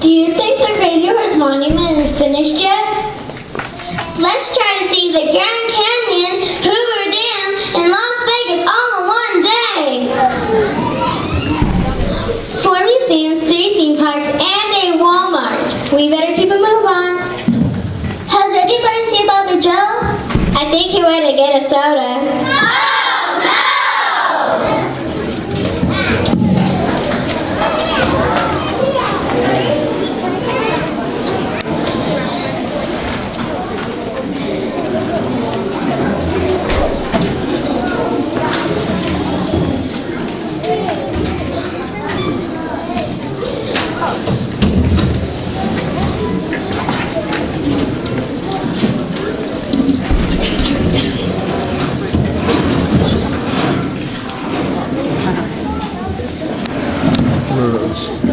Do you think the Crazy Horse Monument is finished yet? Let's try to see the Grand Canyon, Hoover Dam, and Las Vegas all in one day. Four museums, three theme parks, and a Walmart. We better keep a move on. Has anybody seen Bobby Joe? I think he went to get a soda. Rose.